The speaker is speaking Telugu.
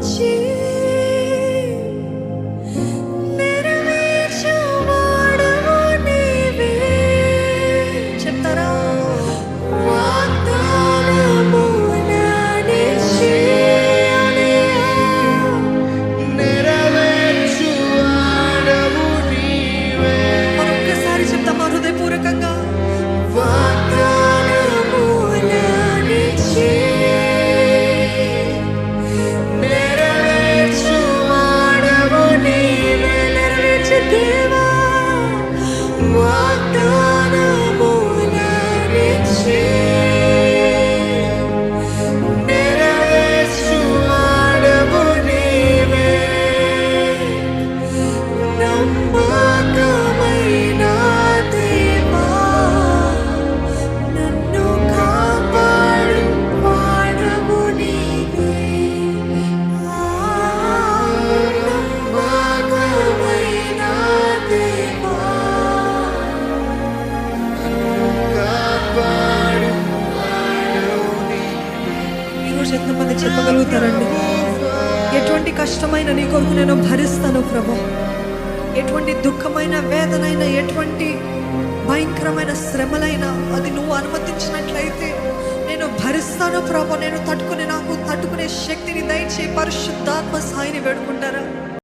情。Whoa. చెప్పగలుగుతారండి ఎటువంటి కష్టమైన నీ కొరకు నేను భరిస్తాను ప్రభు. ఎటువంటి దుఃఖమైన వేదనైనా ఎటువంటి భయంకరమైన శ్రమలైనా అది నువ్వు అనుమతించినట్లయితే నేను భరిస్తాను ప్రభు. నేను తట్టుకునే నాకు తట్టుకునే శక్తిని దయచే పరిశుద్ధాత్మ సాయిని వేడుకుంటారా?